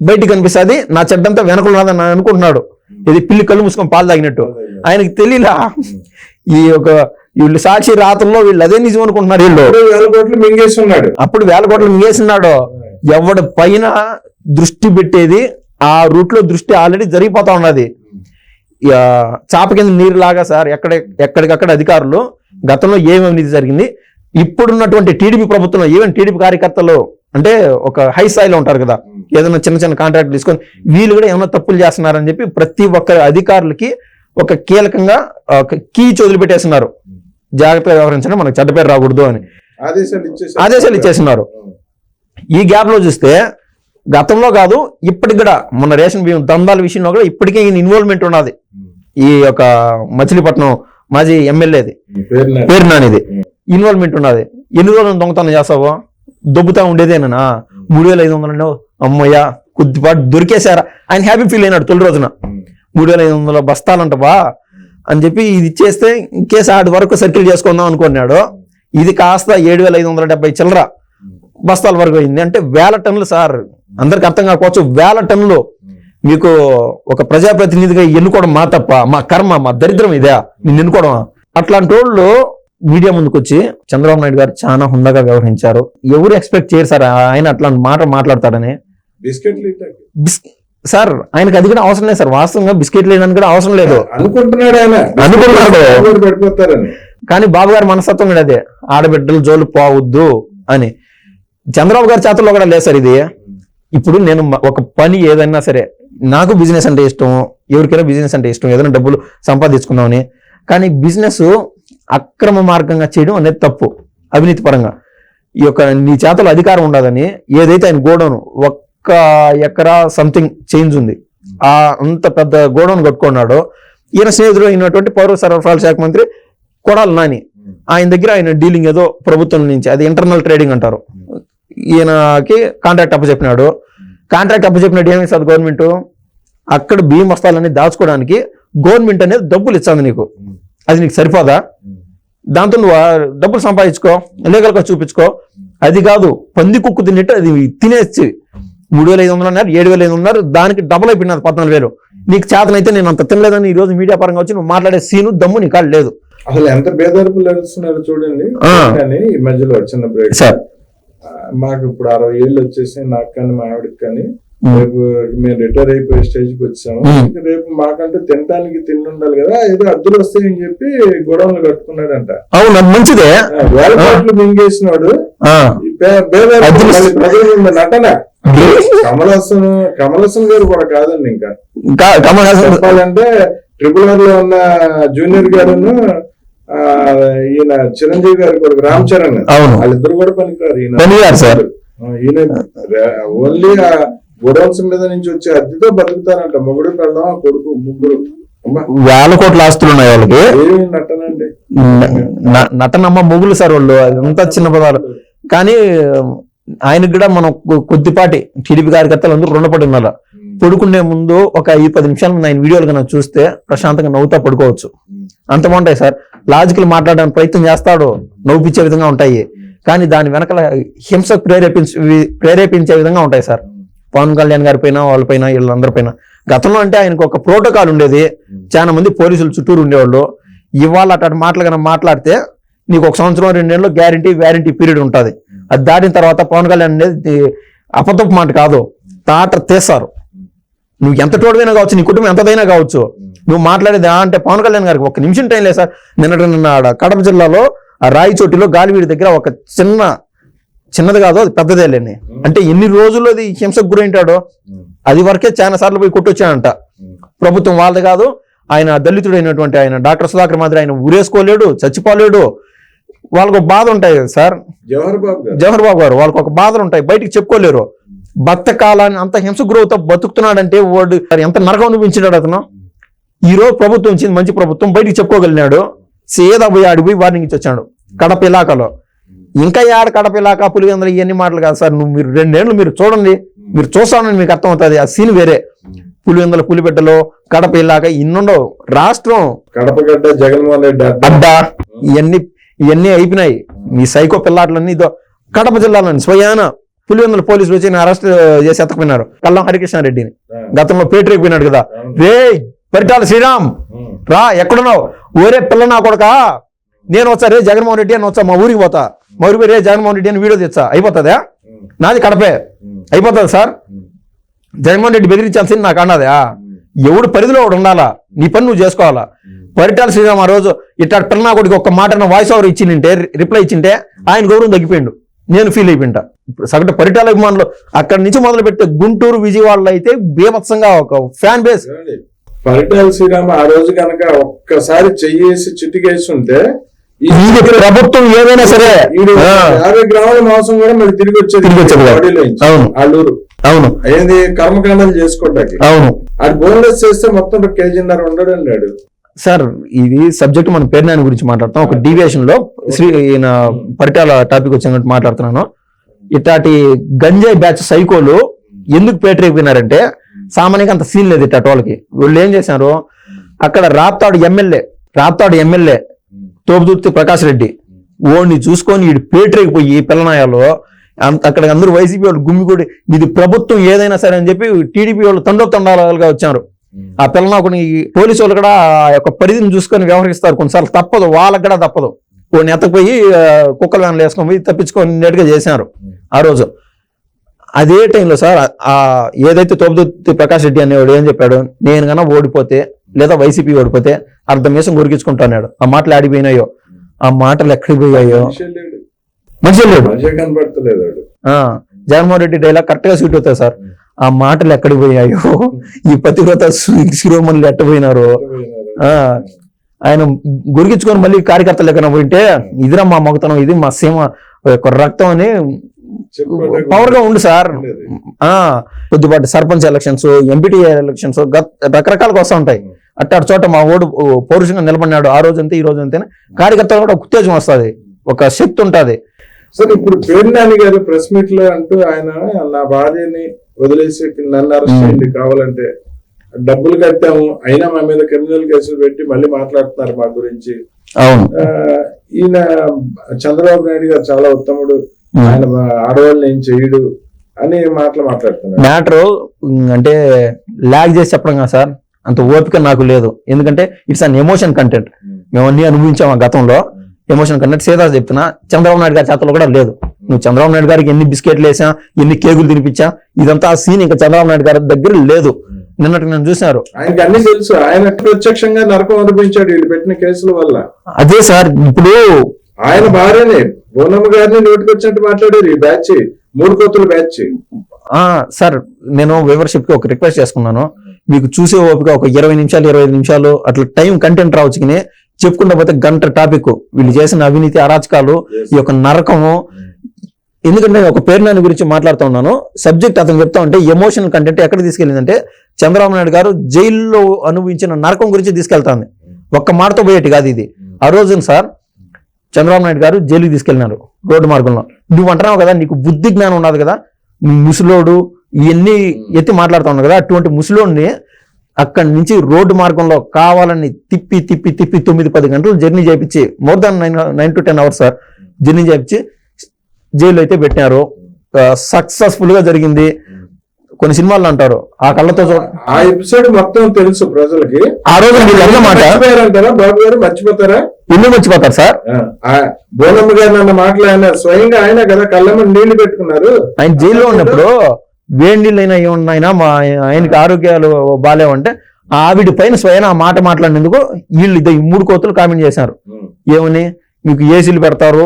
బయటికి కనిపిస్తుంది నా చెడ్డంతా వెనకున్నదని అనుకుంటున్నాడు. ఇది పిల్లి కళ్ళు మూసుకొని పాలు తాగినట్టు. ఆయనకి తెలియలా ఈ ఒక వీళ్ళు సాక్షి రాత్రుల్లో వీళ్ళు అదే నిజం అనుకుంటున్నారు వీళ్ళు. ఇప్పుడు వేల కోట్లు మింగేసి ఉన్నాడు అప్పుడు వేల కోట్లు మింగేసినాడు ఎవడి పైన దృష్టి పెట్టేది ఆ రూట్లో దృష్టి ఆల్రెడీ జరిగిపోతా ఉన్నది. చాప కింద నీరు లాగా సార్ ఎక్కడ ఎక్కడికక్కడ అధికారులు గతంలో ఏమేమి జరిగింది ఇప్పుడున్నటువంటి టీడీపీ ప్రభుత్వంలో ఈవెన్ టీడీపీ కార్యకర్తలు అంటే ఒక హై స్థాయిలో ఉంటారు కదా ఏదైనా చిన్న చిన్న కాంట్రాక్ట్ తీసుకొని వీళ్ళు కూడా ఏమైనా తప్పులు చేస్తున్నారని చెప్పి ప్రతి ఒక్క అధికారులకి ఒక కీలకంగా కీ వదిలిపెట్టేస్తున్నారు జాగ్రత్తగా వ్యవహరించండి మనకు చెడ్డ పేరు రాకూడదు అని. ఆదేశాలు ఇచ్చేసి ఆదేశాలు ఇచ్చేస్తున్నారు. ఈ గ్యాప్లో చూస్తే గతంలో కాదు ఇప్పటికి కూడా మన రేషన్ బియ్యం దందాల విషయంలో కూడా ఇప్పటికే ఈయన ఇన్వాల్వ్మెంట్ ఉన్నది. ఈ యొక్క మచిలీపట్నం మాజీ ఎమ్మెల్యేది పేరు నాని. పేరు నానిది. ఇన్వాల్వ్మెంట్ ఉన్నది. ఎన్ని రోజులు దొంగతనం చేస్తావు? దొబ్బుతా ఉండేదేనా మూడు వేల ఐదు వందలు అమ్మయ్యా కొద్దిపాటు దొరికేశారా? ఆయన హ్యాపీ ఫీల్ అయినాడు తొలి రోజున. మూడు వేల ఐదు వందల బస్తాలంట బా. అని చెప్పి ఇది ఇచ్చేస్తే ఇంకేసి ఆడి వరకు సర్కిల్ చేసుకుందాం అనుకున్నాడు. ఇది కాస్త ఏడు వేల ఐదు వందల డెబ్బై చిల్లర బస్తాల వరకు అయింది. అంటే వేల టన్నులు సార్. అందరికి అర్థం కాకపోవచ్చు వేల టన్నులు మీకు ఒక ప్రజాప్రతినిధిగా ఎన్నుకోవడం మా తప్ప మా కర్మ మా దరిద్రం ఇదే. నిన్ను ఎన్నుకోవడం అట్లాంటి వాళ్ళు మీడియా ముందుకు వచ్చి చంద్రబాబు నాయుడు గారు చాలా హుందాగా వ్యవహరించారు. ఎవరు ఎక్స్పెక్ట్ చేయరు సార్ ఆయన అట్లాంటి మాట మాట్లాడతాడని. సార్ ఆయనకు అది కూడా అవసరం లేదు సార్. వాస్తవంగా బిస్కెట్ లేదని కూడా అవసరం లేదు. అనుకుంటున్నాడు ఆయన. అనుకుంటున్నాడు. కానీ బాబు గారి మనస్తత్వం కూడా అదే. ఆడబిడ్డలు జోలు పోవద్దు అని. చంద్రబాబు గారి చేతుల్లో కూడా లేదు సార్ ఇది. ఇప్పుడు నేను ఒక పని ఏదైనా సరే నాకు బిజినెస్ అంటే ఇష్టం ఎవరికైనా బిజినెస్ అంటే ఇష్టం ఏదైనా డబ్బులు సంపాదించుకుందామని కానీ బిజినెస్ అక్రమ మార్గంగా చేయడం అనేది తప్పు అవినీతి పరంగా. ఈ యొక్క నీ చేతలో అధికారం ఉండదని ఏదైతే ఆయన గోడౌన్ ఒక్క ఎకరా సంథింగ్ చేంజ్ ఉంది ఆ అంత పెద్ద గోడౌన్ కట్టుకున్నాడో ఈయన స్నేహితుడు అయినటువంటి పౌర సరఫరాల శాఖ మంత్రి కొడాలి నాని. ఆయన దగ్గర ఆయన డీలింగ్ ఏదో ప్రభుత్వం నుంచి అది ఇంటర్నల్ ట్రేడింగ్ అంటారు. ఈయనకి కాంట్రాక్ట్ అప్పచెప్పినాడు. కాంట్రాక్ట్ అప్పచెప్పినట్టు ఏమి ఇస్తుంది గవర్నమెంట్? అక్కడ బియ్యం వస్తాలని దాచుకోవడానికి గవర్నమెంట్ అనేది డబ్బులు ఇస్తుంది నీకు. అది నీకు సరిపోదా? దాంతో నువ్వు డబ్బులు సంపాదించుకో లీగల్గా చూపించుకో. అది కాదు పంది కుక్కు తిన్నట్టు అది తినేసి మూడు వేల ఐదు వందలు అన్నారు ఏడు వేల ఐదు వందలు దానికి డబుల్ అయిపోయినది పద్నాలుగు వేలు. నీకు చేతనైతే నేను అంత తినలేదని ఈ రోజు మీడియా పరంగా వచ్చి నువ్వు మాట్లాడే సీను దమ్ము నీ కాదు లేదు. అసలు ఎంత బేదరుపులు చూడండి. ఈ మధ్యలో చిన్న బ్రేక్ సార్ మాకు ఇప్పుడు అరవై ఏళ్ళు వచ్చేసి నాకు కానీ మా ఆవిడకి కానీ. రేపు మేము రిటైర్ అయిపోయే స్టేజ్కి వచ్చాము రేపు మాకంటే తినడానికి తిండి ఉండాలి కదా ఏదో అద్దులు వస్తాయని చెప్పి గొడవలు కట్టుకున్నాడంట. అవును మంచిదే. వేల కోట్లు మింగేసినాడు. నటన. కమల్ హాసన్ కమల్ హాసన్ గారు కూడా కాదండి ఇంకా. కా- కమల్ హాసన్ చెప్పాలంటే ట్రిపుల్ ఆర్లో ఉన్న జూనియర్ గారును ఈయన చిరంజీవి గారు కొడుకు రామ్ చరణ్. అవును. వాళ్ళిద్దరు కూడా పనికిరారు. ఈయన సార్. ఈయన ఓన్లీ ఆ గుడౌన్స్ మీద నుంచి వచ్చే అద్దెతో బతుకుతారంట. మొగుడు పెళ్ళం కొడుకు ముగ్గురు. వేల కోట్ల ఆస్తులు ఉన్నాయి వాళ్ళకి. నటనమ్మ మొగులు సార్ వాళ్ళు. అదంతా చిన్న పదాలు. కానీ ఆయనకు కూడా మనం కొద్దిపాటి టీడీపీ కార్యకర్తలు అందరూ రుణపడి ఉన్నారు. పడుకునే ముందు ఒక ఐదు పది నిమిషాలు ముందు ఆయన వీడియోలు కనుక చూస్తే ప్రశాంతంగా నవ్వుతా పడుకోవచ్చు. అంత బాగుంటాయి సార్. లాజికల్ మాట్లాడడానికి ప్రయత్నం చేస్తాడు నవ్వుపించే విధంగా ఉంటాయి. కానీ దాని వెనకాల హింస ప్రేరేపించే ప్రేరేపించే విధంగా ఉంటాయి సార్. పవన్ కళ్యాణ్ గారి పైన వాళ్ళపైన వీళ్ళందరిపైన వీళ్ళందరి పైన. గతంలో అంటే ఆయనకు ఒక ప్రోటోకాల్ ఉండేది. చాలా మంది పోలీసులు చుట్టూరు ఉండేవాళ్ళు. ఇవాళ అటు మాటలు కనుక మాట్లాడితే నీకు ఒక సంవత్సరం రెండేళ్ళు గ్యారంటీ వ్యారంటీ పీరియడ్ ఉంటుంది. అది దాటిన తర్వాత పవన్ కళ్యాణ్ అనేది అబద్ధపు మాట కాదు. తాట తీస్తారు. నువ్వు ఎంత తోడువైనా కావచ్చు నీ కుటుంబం ఎంతదైనా కావచ్చు నువ్వు మాట్లాడేది అంటే పవన్ కళ్యాణ్ గారికి ఒక నిమిషం టైం లేదు సార్. నిన్నటి నిన్న ఆడ కడప జిల్లాలో ఆ రాయిచోటిలో గాలివీడి దగ్గర ఒక చిన్న చిన్నది కాదు అది పెద్దదే లేని. అంటే ఎన్ని రోజులు అది హింసకు గురైంటాడో అది వరకే చాలా సార్లు పోయి కొట్టొచ్చాడంట. ప్రభుత్వం వాళ్ళది కాదు ఆయన దళితుడైనటువంటి ఆయన డాక్టర్ సుధాకర్ మాదిరి ఆయన ఊరేసుకోలేడు చచ్చిపోలేడు. వాళ్ళకు ఒక బాధ ఉంటాయి కదా సార్. జవహర్ బాబు గారు. జవహర్ బాబు గారు వాళ్ళకి ఒక బాధలు ఉంటాయి బయటికి చెప్పుకోలేరు. భక్త కాలాన్ని అంత హింస గురవుతా బతుకుతున్నాడంటే వాడు ఎంత నరకం అనిపించాడు అతను? ఈ రోజు ప్రభుత్వం ఇచ్చింది మంచి ప్రభుత్వం బయటికి చెప్పుకోగలిగినాడు. సేదా పోయి ఆడిపోయి వార్నింగ్ ఇచ్చి వచ్చాడు కడప ఇలాకాలో. ఇంకా యాడ కడప ఇలాకా పులివెందులు ఇవన్నీ మాటలు కాదు సార్. నువ్వు మీరు రెండేళ్ళు మీరు చూడండి. మీరు చూస్తానని మీకు అర్థమవుతుంది. ఆ సీన్ వేరే. పులివెందుల పులిపెట్టలో కడప ఇలాక ఇన్నుండవు. రాష్ట్రం. కడపగడ్డ జగన్మోహన్ రెడ్డి అడ్డ. అడ్డా. ఇవన్నీ ఇవన్నీ అయిపోయినాయి. మీ సైకో పిల్లాట్లన్నీ ఇదో కడప జిల్లాలోని స్వయాన పులివెందుల పోలీసులు వచ్చి అరెస్ట్ చేసి ఎత్తకపోయినారు. కల్లం హరికృష్ణారెడ్డిని. గతంలో పేటరేకి పోయినాడు కదా. రే పరిటాల శ్రీరామ్ రా ఎక్కడున్నావు? ఓరే పిల్ల నా కొడక నేను వచ్చా రే జగన్మోహన్ రెడ్డి అని వచ్చా మా ఊరికి పోతా. మా ఊరికి పోయి రే జగన్మోహన్ రెడ్డి అని వీడియో తెచ్చా. అయిపోతుందా? నాది కడపే. అయిపోతుంది సార్? జగన్మోహన్ రెడ్డి బెదిరించాల్సింది నాకు అన్నదా ఎవడు పరిధిలో ఒకడు ఉండాలా? నీ పని నువ్వు చేసుకోవాలా? పరిటాల శ్రీరామ్ ఆ రోజు ఇట్లా పిల్లనా కొడుకు ఒక్క మాట వాయిస్ ఓవర్ ఇచ్చింటే రిప్లై ఇచ్చింటే ఆయన గౌరవం తగ్గిపోయిండు. నేను ఫీల్ అయిపోయింటా. సగటు పరిటాల అభిమానులు అక్కడి నుంచి మొదలు పెడితే గుంటూరు విజయవాడలో అయితే బీభత్సంగా ఒక ఫ్యాన్ బేస్ పరిటాల శ్రీరామ ఆ రోజు కనుక ఒక్కసారి చెయ్యేసి చిటికేసి ఉంటే ఇది ప్రభుత్వం ఏదైనా సరే యాభై గ్రాముల మాంసం కూడా మళ్ళీ తిరిగి వచ్చేది తిరిగి వచ్చేది నుంచి. అవును. ఆళ్ళూరు అవును. అయింది కర్మకాండాలు చేసుకోవటానికి అవును. అది బోన్లెస్ చేస్తే మొత్తం కేజీన్నర ఉండడు అన్నాడు. సార్ ఇది సబ్జెక్ట్ మన పేర్నాని గురించి మాట్లాడతాం ఒక డీవియేషన్లో శ్రీ ఈయన పరిటాల టాపిక్ వచ్చినట్టు మాట్లాడుతున్నాను. ఇట్లాంటి గంజాయి బ్యాచ్ సైకోలు ఎందుకు పేటరేకపోయినారంటే సామాన్యంగా అంత సీన్ లేదు ఇట్ట వాళ్ళకి. వీళ్ళు ఏం చేశారు? అక్కడ రాప్తాడు ఎమ్మెల్యే రాప్తాడు ఎమ్మెల్యే తోపుదుర్తి ప్రకాష్ రెడ్డి. ఓడిని చూసుకొని వీడు పేటరేగిపోయి పిల్లనాయాలో అంత- అక్కడ అందరూ వైసీపీ వాళ్ళు గుమ్మిగూడి ఇది ప్రభుత్వం ఏదైనా సరే అని చెప్పి టీడీపీ వాళ్ళు తండోతండాలుగా వచ్చారు. ఆ పిల్లనాకుని పోలీసు వాళ్ళు కూడా ఆ యొక్క పరిధిని చూసుకొని వ్యవహరిస్తారు. కొన్నిసార్లు తప్పదు వాళ్ళకి కూడా తప్పదు. కొన్ని ఎత్తకపోయి కుక్కల వ్యాన్లు వేసుకొని పోయి తప్పించుకొని నేటుగా చేశారు ఆ రోజు. అదే టైంలో సార్ ఆ ఏదైతే తోపుదుర్తి ప్రకాష్ రెడ్డి అనేవాడు ఏం చెప్పాడు? నేను గన ఓడిపోతే లేదా వైసీపీ ఓడిపోతే అర్ధం వేసం గురికించుకుంటున్నాడు ఆ మాటలు ఆడిపోయినాయో ఆ మాటలు ఎక్కడికి పోయాయో? మనిషే లేడు. జగన్మోహన్ రెడ్డి డైలాగ్ కరెక్ట్గా సూట్ అవుతాయి సార్. ఆ మాటలు ఎక్కడికి పోయాయో? ఈ పతివ్రత శిరోమణులు ఎట్టపోయినారో ఆ, ఆయన గురికించుకొని మళ్ళీ కార్యకర్తలు ఎక్కడ పోయింటే ఇదిరా మా మొగతనం ఇది మా సీమ రక్తం అని పవర్గా ఉంది సార్. ఆ. కొద్దిపాటి సర్పంచ్ ఎలక్షన్స్ ఎంపీటీ ఎలక్షన్స్ రకరకాలుగా వస్తూ ఉంటాయి. అట్టాడు చోట మా ఓడు పౌరుషంగా నిలబడినాడు ఆ రోజు అంతే ఈ రోజు అంతే కార్యకర్తలు కూడా ఉత్తేజం వస్తుంది ఒక శక్తి ఉంటది. సరే ఇప్పుడు పేరు నాని గారు ప్రెస్ మీట్లో అంటూ ఆయన నా భార్యని వదిలేసి నన్ను అరెస్ట్ చేయండి కావాలంటే. డబ్బులు కట్టాము అయినా మా మీద క్రిమినల్ కేసులు పెట్టి మళ్ళీ మాట్లాడుతున్నారు మా గురించి. ఈయన చంద్రబాబు నాయుడు గారు చాలా ఉత్తముడు. ఆయన మా ఆడవాళ్ళని ఏం చేయడు అని మాటలు మాట్లాడుతున్నారు. మ్యాటర్ అంటే లాగ్ చేసి చెప్పడం కదా సార్. అంత ఓపిక నాకు లేదు. ఎందుకంటే ఇట్స్ అన్ ఎమోషన్ కంటెంట్. మేము అన్ని అనుభవించాం ఆ గతంలో. ఎమోషన్ కంటెంట్ సీదా చెప్తున్నా. చంద్రబాబు నాయుడు గారి చేతలో కూడా లేదు. నువ్వు చంద్రబాబు నాయుడు గారికి ఎన్ని బిస్కెట్లు వేసా ఎన్ని కేకులు తినిపించా ఇదంతా ఆ సీన్ ఇంకా చంద్రబాబు నాయుడు గారి దగ్గర లేదు. నిన్నటి నేను చూసినారు ఆయనకి అన్ని తెలుసు. ఆయన ప్రత్యక్షంగా నరకం అనుభవించాడు వీళ్ళు పెట్టిన కేసుల వల్ల. అదే సార్ ఇప్పుడు ఆయన భార్యనే బోనమ్మ గారిని నోటికొచ్చినట్టు మాట్లాడారు ఈ బ్యాచ్ మూడు కోతుల బ్యాచ్. ఆ సార్ నేను వివర్షిప్కి ఒక రిక్వెస్ట్ చేసుకున్నాను. మీకు చూసే ఓపిక ఒక ఇరవై నిమిషాలు ఇరవై నిమిషాలు అట్లా టైం కంటెంట్ రావచ్చు కానీ. చెప్పుకుంటా పోతే గంట టాపిక్ వీళ్ళు చేసిన అవినీతి అరాచకాలు ఈ యొక్క నరకము. ఎందుకంటే ఒక పేరు నాని గురించి మాట్లాడుతూ ఉన్నాను. సబ్జెక్ట్ అతను చెప్తా ఉంటే ఎమోషనల్ కంటెంట్ ఎక్కడ తీసుకెళ్ళిందంటే చంద్రబాబు నాయుడు గారు జైల్లో అనుభవించిన నరకం గురించి తీసుకెళ్తాంది. ఒక్క మాటతో పోయేటి కాదు ఇది. ఆ రోజున సార్ చంద్రబాబు నాయుడు గారు జైలుకి తీసుకెళ్ళినారు రోడ్డు మార్గంలో. నువ్వు అంటున్నావు కదా నీకు బుద్ధి జ్ఞానం ఉన్నది కదా. ముసలోడు ఇవన్నీ ఎత్తి మాట్లాడుతా ఉన్నావు కదా అటువంటి ముసలోడిని అక్కడి నుంచి రోడ్డు మార్గంలో కావాలని తిప్పి తిప్పి తిప్పి తొమ్మిది పది గంటలు జర్నీ చేయించి more than nine nine to ten hours sir journey చేయించి జైలు అయితే పెట్టినారు. సక్సెస్ఫుల్గా జరిగింది. కొన్ని సినిమాలు అంటారు. ఆ కళ్ళతో చూడ ఆ ఎపిసోడ్ మొత్తం తెలుసు ప్రజలకి. ఆ రోజు మీరు అన్న మాట మర్చిపోయారంటారా బాబు గారు మర్చిపోతారా? ఎందుకు మర్చిపోతారు సార్. బోనమ్మ గారు ఆయన స్వయంగా ఆయన కదా కళ్ళమ్మ నీళ్ళు పెట్టుకున్నారు. ఆయన జైల్లో ఉన్నప్పుడు వేడి నీళ్ళైనా ఏమన్నాయినా మా ఆయనకి ఆరోగ్యాలు బాగాలేవంటే ఆవిడ పైన స్వయం ఆ మాట మాట్లాడినందుకు వీళ్ళు ఇద్దరు మూడు కోతులు కామెంట్ చేశారు. ఏమని? మీకు ఏసీలు పెడతారు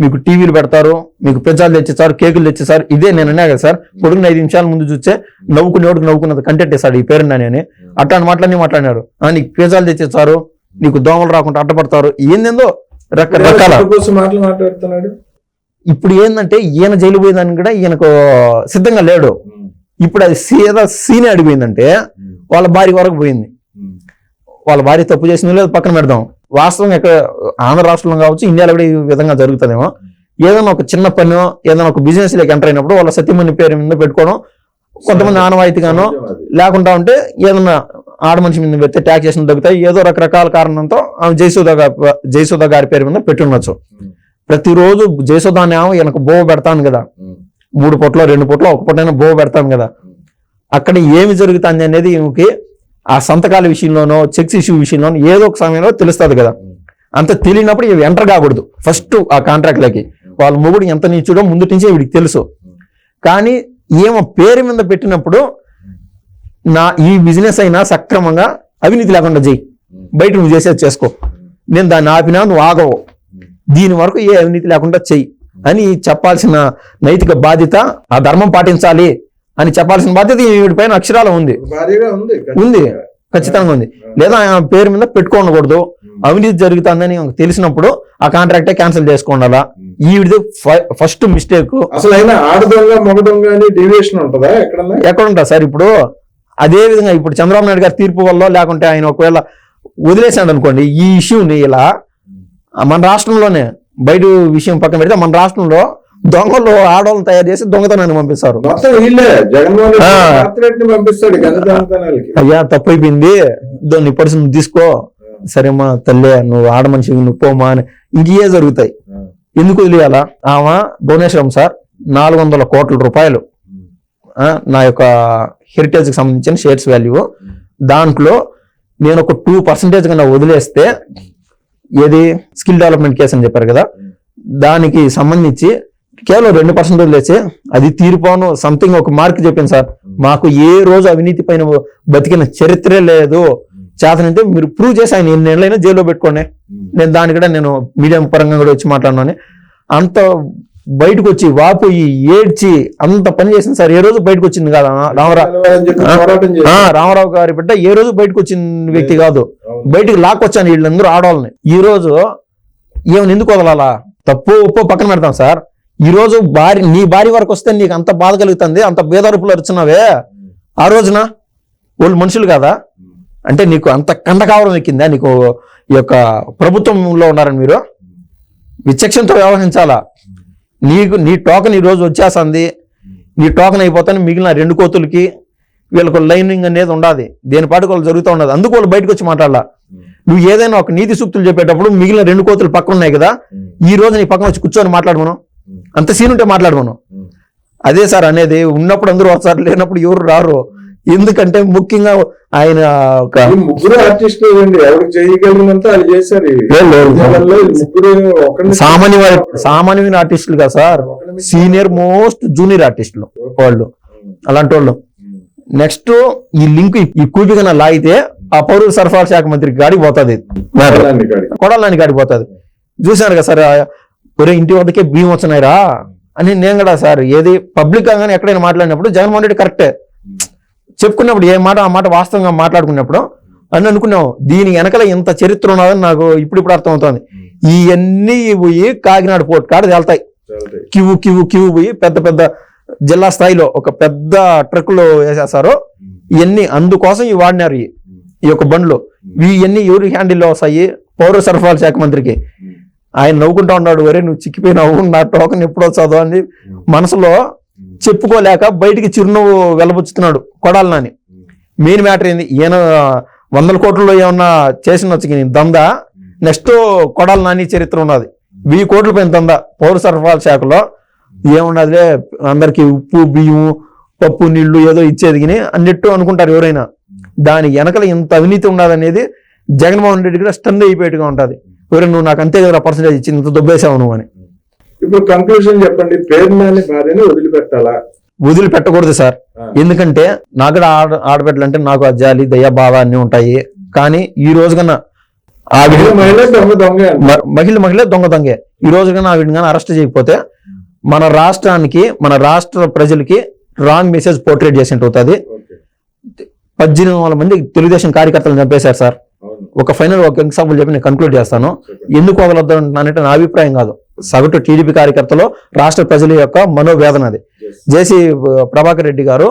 మీకు టీవీలు పెడతారు మీకు పిజ్జాలు తెచ్చిస్తారు కేకులు తెచ్చిస్తారు ఇదే నేను అన్నా కదా సార్ పొడుగున ఐదు నిమిషాల ముందు చూస్తే నవ్వుకుని నోటికి నవ్వుకున్నది కంటెంట్ ఇస్తాడు ఈ పేరు అని అట్లాంటి మాటలన్నీ మాట్లాడినారు. నీకు పిజ్జాలు తెచ్చిస్తారు నీకు దోమలు రాకుండా అడ్డపడతారు ఏందేందో రకరకాల మాట్లాడుతున్నాడు. ఇప్పుడు ఏంటంటే ఈయన జైలు పోయేదానికి కూడా ఈయనకు సిద్ధంగా లేడు. ఇప్పుడు అది సీదా సీనే అడిగిపోయిందంటే వాళ్ళ భార్య వరకు పోయింది. వాళ్ళ భార్య తప్పు చేసింది లేదు పక్కన పెడదాం. వాస్తవం ఎక్కడ ఆంధ్ర రాష్ట్రంలో కావచ్చు ఇండియాలో కూడా ఈ విధంగా జరుగుతుందేమో. ఏదైనా ఒక చిన్న పని ఏదైనా ఒక బిజినెస్లోకి ఎంటర్ అయినప్పుడు వాళ్ళ సత్యమణి పేరు మీద పెట్టుకోవడం కొంతమంది ఆనవాయితీగానో లేకుండా ఉంటే ఏదైనా ఆడ మనిషి మీద పెడితే ట్యాక్సేషన్ తగ్గుతాయి ఏదో రకరకాల కారణంతో ఆమె జయసుధ గా- జయసుధ గారి పేరు మీద పెట్టుండొచ్చు ప్రతిరోజు జయసుధ అనే ఆమె ఈయనకు బోవ పెడతాను కదా. మూడు పొట్లో రెండు పొట్లో ఒక పొట్టైనా బోవ పెడతాను కదా. అక్కడ ఏమి జరుగుతుంది అనేది ఈమెకి ఆ సంతకాల విషయంలోనో చెక్స్ ఇష్యూ విషయంలోనో ఏదో ఒక సమయంలో తెలుస్తుంది కదా. అంత తెలియనప్పుడు ఇవి ఎంటర్ కాకూడదు. ఫస్ట్ ఆ కాంట్రాక్ట్లకి వాళ్ళ మొగుడు ఎంత నీచుడో ముందు నుంచే వీడికి తెలుసు. కానీ ఏమో పేరు మీద పెట్టినప్పుడు నా ఈ బిజినెస్ అయినా సక్రమంగా అవినీతి లేకుండా చెయ్యి బయట నువ్వు చేసేది చేసుకో. నేను దాన్ని ఆపినా నువ్వు ఆగవు. దీని వరకు ఏ అవినీతి లేకుండా చెయ్యి అని చెప్పాల్సిన నైతిక బాధ్యత ఆ ధర్మం పాటించాలి అని చెప్పాల్సిన బాధ్యత వీడి పైన అక్షరాలు ఉంది. ఉంది ఖచ్చితంగా. ఉంది లేదా ఆ పేరు మీద పెట్టుకోకూడదు అవినీతి జరుగుతుందని తెలిసినప్పుడు ఆ కాంట్రాక్టే క్యాన్సిల్ చేసుకోండాలా? ఈవిడిది ఫస్ట్ మిస్టేక్. అసలు అయినా డీవియేషన్ ఉంటుందా ఎక్కడ ఉంటా సార్ ఇప్పుడు? అదే విధంగా ఇప్పుడు చంద్రబాబు నాయుడు గారి తీర్పు వల్ల లేకుంటే ఆయన ఒకవేళ వదిలేసాడు అనుకోండి ఈ ఇష్యూని ఇలా మన రాష్ట్రంలోనే బయట విషయం పక్కన పెడితే మన రాష్ట్రంలో దొంగలు ఆడవాళ్ళని తయారు చేసి దొంగతనాన్ని పంపిస్తారు. అయ్యా తప్పు అయిపోయింది దాన్ని ఇప్పటి నువ్వు తీసుకో సరేమ్మా తల్లి నువ్వు ఆడ మనిషి నువ్వు పోమా అని ఇంకే జరుగుతాయి. ఎందుకు వదిలేయాలా? ఆమె భువనేశ్వరం సార్ నాలుగు వందల కోట్ల రూపాయలు. నా యొక్క హెరిటేజ్కి సంబంధించిన షేర్స్ వాల్యూ దాంట్లో నేను ఒక టూ పర్సెంటేజ్ కన్నా వదిలేస్తే ఏది? స్కిల్ డెవలప్మెంట్ కేసు అని చెప్పారు కదా. దానికి సంబంధించి కేవలం రెండు పర్సెంట్ వదిలేసి అది తీరిపోను సంథింగ్ ఒక మార్క్ చెప్పింది సార్. మాకు ఏ రోజు అవినీతి పైన బతికిన చరిత్రే లేదు. చేతనంటే మీరు ప్రూవ్ చేసి ఆయన ఎన్ని నెలలైనా జైల్లో పెట్టుకోండి. నేను దాని కూడా నేను మీడియం పరంగా కూడా వచ్చి మాట్లాడినాను అంత బయటకు వచ్చి వాపోయి ఏడ్చి అంత పని చేసింది సార్. ఏ రోజు బయటకు వచ్చింది కాదా రామరావు రామారావు గారి బిడ్డ ఏ రోజు బయటకు వచ్చిన వ్యక్తి కాదు. బయటికి లాక్కొచ్చాను వీళ్ళందరూ ఆడవాళ్ళని. ఈరోజు ఏమని ఏమైనా ఎందుకు వదలాలా? తప్పు ఉప్పు పక్కన పెడతాం సార్. ఈరోజు భార్య నీ భార్య వరకు వస్తే నీకు అంత బాధ కలుగుతుంది అంత బేదరుపులు అరుచున్నావే. ఆ రోజున వాళ్ళు మనుషులు కాదా? అంటే నీకు అంత కండకావరం ఎక్కిందా? నీకు ఈ యొక్క ప్రభుత్వంలో ఉన్నారని మీరు? విచక్షణతో వ్యవహరించాలా? నీకు నీ టోకన్ ఈ రోజు వచ్చేస్తుంది. నీ టోకన్ అయిపోతాను మిగిలిన రెండు కోతులకి వీళ్ళకు లైనింగ్ అనేది ఉండాలి దేని పాటు వాళ్ళు జరుగుతూ ఉండదు. అందుకు వాళ్ళు బయటకు వచ్చి మాట్లాడాల? నువ్వు ఏదైనా ఒక నీతి సూక్తులు చెప్పేటప్పుడు మిగిలిన రెండు కోతులు పక్కన ఉన్నాయి కదా ఈ రోజు నీ పక్కన వచ్చి కూర్చొని మాట్లాడమను అంత సీన్ ఉంటే మాట్లాడమను అదే సార్ అనేది ఉన్నప్పుడు అందరూ వస్తారు లేనప్పుడు ఎవరు రారు. ఎందుకంటే ముఖ్యంగా ఆయన ఒక ముగ్గురు ఎవరు చేయగలిగినంత చేశారు. ఒకరిని సామాన్య సామాన్యమైన ఆర్టిస్టులు కదా సార్. సీనియర్ మోస్ట్ జూనియర్ ఆర్టిస్టులు వాళ్ళు. అలాంటి వాళ్ళు నెక్స్ట్ ఈ లింక్ ఈ కూపికన లాగితే ఆ పౌర సరఫరా శాఖ మంత్రి గాడికి పోతుంది. కొడాలని గాడికి పోతుంది. చూశారు కదా సార్ ఒరే ఇంటి వద్దకే బియ్యం వచ్చినాయిరా అని నేను కూడా సార్ ఏది పబ్లిక్ గానే ఎక్కడైనా మాట్లాడినప్పుడు జగన్మోహన్ రెడ్డి కరెక్టే. చెప్పుకున్నప్పుడు ఏ మాట ఆ మాట వాస్తవంగా మాట్లాడుకున్నప్పుడు అని అనుకున్నాం దీని వెనకల ఇంత చరిత్ర ఉన్నదని నాకు ఇప్పుడు ఇప్పుడు అర్థమవుతోంది. ఇవన్నీ పోయి కాకినాడ పోర్ట్ కాడ వెళ్తాయి. కివు కివు కివు పోయి పెద్ద పెద్ద జిల్లా స్థాయిలో ఒక పెద్ద ట్రక్కులో వేసేస్తారు. ఇవన్నీ అందుకోసం ఇవి వాడినారు. ఈ యొక్క బండ్లు. ఇవన్నీ ఎవరి హ్యాండిల్లో వస్తాయి? పౌర సరఫరాల శాఖ మంత్రికి. ఆయన నవ్వుకుంటా ఉన్నాడు వరే నువ్వు చిక్కిపోయినావు నా టోకన్ ఎప్పుడు వచ్చాదో అని మనసులో చెప్పుకోలేక బయటికి చిరునవ్వు వెలబుచ్చుతున్నాడు కొడాలని మెయిన్ మ్యాటర్ ఏంది? ఈయన వందల కోట్లలో ఏమన్నా చేసిన వచ్చి దంద? నెక్స్ట్ కొడాల నాని చరిత్ర ఉన్నది. వెయ్యి కోట్ల పైన దంద పౌర సరఫరాల శాఖలో. ఏమున్నదిలే అందరికి ఉప్పు బియ్యం పప్పు నీళ్ళు ఏదో ఇచ్చేది గిని అన్నట్టు అనుకుంటారు ఎవరైనా. దాని వెనకల ఇంత అవినీతి ఉన్నదనేది జగన్మోహన్ రెడ్డి కూడా స్టన్ అయిపోయేట్టుగా ఉంటది. ఎవరైనా నువ్వు నాకు అంతే కదా పర్సంటేజ్ ఇచ్చింది ఇంత దొబ్బేసావు నువ్వు అని. ఇప్పుడు కంక్లూజన్ చెప్పండి వదిలిపెట్టాలా? వదిలిపెట్టకూడదు సార్. ఆ. ఎందుకంటే నాకు కూడా ఆడ ఆడబిడ్డలు అంటే నాకు ఆ జాలి దయ బాధ అన్ని ఉంటాయి. కానీ ఈ రోజు కన్నా ఆవిడ మహిళ మహిళ దొంగ దొంగ అంటారు. మ- మహిళ మహిళ దొంగ దొంగే. ఈ రోజు కన్నా ఆవిడ కానీ అరెస్ట్ చేయకపోతే మన రాష్ట్రానికి మన రాష్ట్ర ప్రజలకి రాంగ్ మెసేజ్ పోర్ట్రేట్ చేసినట్టు అవుతుంది. పద్దెనిమిది వందల మంది తెలుగుదేశం కార్యకర్తలను చంపేశారు సార్. ఒక ఫైనల్ ఒక ఎగ్జాంపుల్ చెప్పి నేను కన్క్లూడ్ చేస్తాను. ఎందుకు వదలొద్దు అంటే నా అభిప్రాయం కాదు సగటు టీడీపీ కార్యకర్తలు రాష్ట్ర ప్రజల యొక్క మనోవేదన అది. జేసీ ప్రభాకర్ రెడ్డి గారు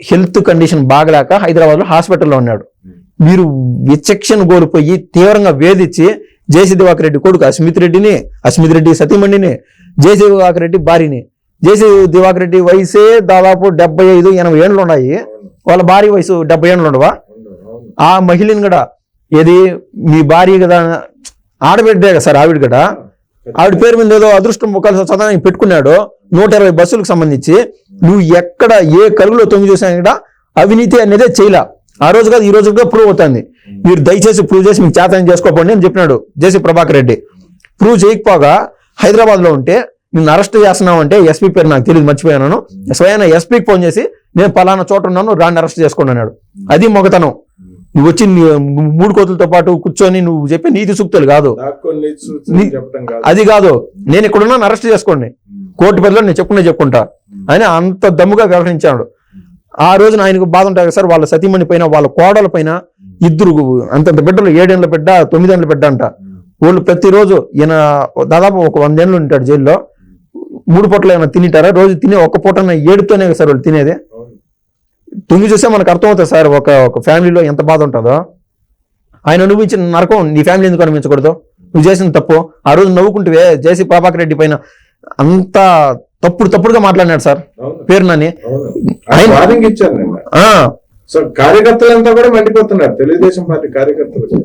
హెల్త్ కండిషన్ బాగలేక హైదరాబాద్లో హాస్పిటల్లో ఉన్నాడు మీరు విచక్షణ కోల్పోయి తీవ్రంగా వేధించి జేసీ దివాకర్ రెడ్డి కొడుకు అస్మిత్ రెడ్డిని అస్మిత్ రెడ్డి సతీమణిని జేసీ దివాకర్ రెడ్డి భార్యని. జేసీ దివాకర్ రెడ్డి వయసే దాదాపు డెబ్బై ఐదు ఎనభై ఏళ్ళు ఉన్నాయి వాళ్ళ భార్య వయసు డెబ్బై ఏళ్ళు ఉండవా? ఆ మహిళని కూడా ఏది మీ భార్య కదా ఆడబిడ్డే కదా సార్ ఆవిడ కూడా ఆవిడ పేరు మీద ఏదో అదృష్టం ముఖాలు సదానికి పెట్టుకున్నాడు. నూట ఇరవై బస్సులకు సంబంధించి. నువ్వు ఎక్కడ ఏ కలుగులో తొంగి చూసాను కూడా అవినీతి అనేదే చేయలే. ఆ రోజు కాదు ఈ రోజు కూడా ప్రూవ్ అవుతుంది. మీరు దయచేసి ప్రూవ్ చేసి మీకు చేతనం చేసుకోకండి అని చెప్పినాడు జేసీ ప్రభాకర్ రెడ్డి. ప్రూవ్ చేయకపోగా హైదరాబాద్లో ఉంటే నిన్ను అరెస్ట్ చేస్తున్నావు అంటే ఎస్పీ పేరు నాకు తెలియదు మర్చిపోయాను స్వయాన ఎస్పీకి ఫోన్ చేసి నేను పలానా చోట ఉన్నాను రాన్ని అరెస్ట్ చేసుకోండి అన్నాడు. అది మొగతనం. నువ్వు వచ్చి మూడు కోతులతో పాటు కూర్చొని నువ్వు చెప్పే నీతి సూక్తులు కాదు. అది కాదు. నేను ఇక్కడ ఉన్నాను అరెస్ట్ చేసుకోండి. కోర్టు పరిధిలో నేను చెప్పుకునే చెప్పుకుంటా. అని అంత దమ్ముగా వ్యవహరించాడు. ఆ రోజున ఆయనకు బాధ కదా సార్ వాళ్ళ సతీమణి పైన వాళ్ళ కోడల పైన ఇద్దరు అంతంత బిడ్డలు ఏడేళ్ళ బిడ్డ తొమ్మిదేళ్ళ బిడ్డ అంట. వాళ్ళు ప్రతిరోజు ఈయన దాదాపు ఒక వందేళ్ళు ఉంటాడు జైల్లో. మూడు పూటలు ఏమైనా తింటారా రోజు తినే ఒక్క పూట ఏడుతోనే సార్ వాళ్ళు తినేది. తొంగి చూస్తే మనకు అర్థమవుతుంది సార్ ఒక ఒక ఫ్యామిలీలో ఎంత బాధ ఉంటుందో. ఆయన అనుభవించిన నరకం నీ ఫ్యామిలీ ఎందుకు అనుభవించకూడదు? నువ్వు చేసిన తప్పు. ఆ రోజు నవ్వుకుంటువే జేసీ ప్రభాకర్ రెడ్డి పైన అంత తప్పుడు తప్పుడుగా మాట్లాడినాడు సార్. పేరు నాని. కార్యకర్తలంతా కూడా మండిపోతున్నారు. తెలుగుదేశం పార్టీ కార్యకర్తలు.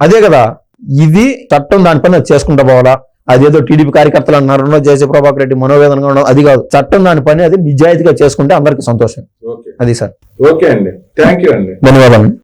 అదే కదా. ఇది చట్టం దానిపైన అది చేసుకుంటా పోవాలా? అదేదో టీడీపీ కార్యకర్తలు అన్నారు జేసీ ప్రభాకర్ రెడ్డి మనోవేదనగా ఉండడం అది కాదు. చట్టం దాని పని అది నిజాయితీగా చేసుకుంటే అందరికీ సంతోషం. అది సార్. ఓకే అండి. థ్యాంక్ యూ అండి. ధన్యవాదాలు.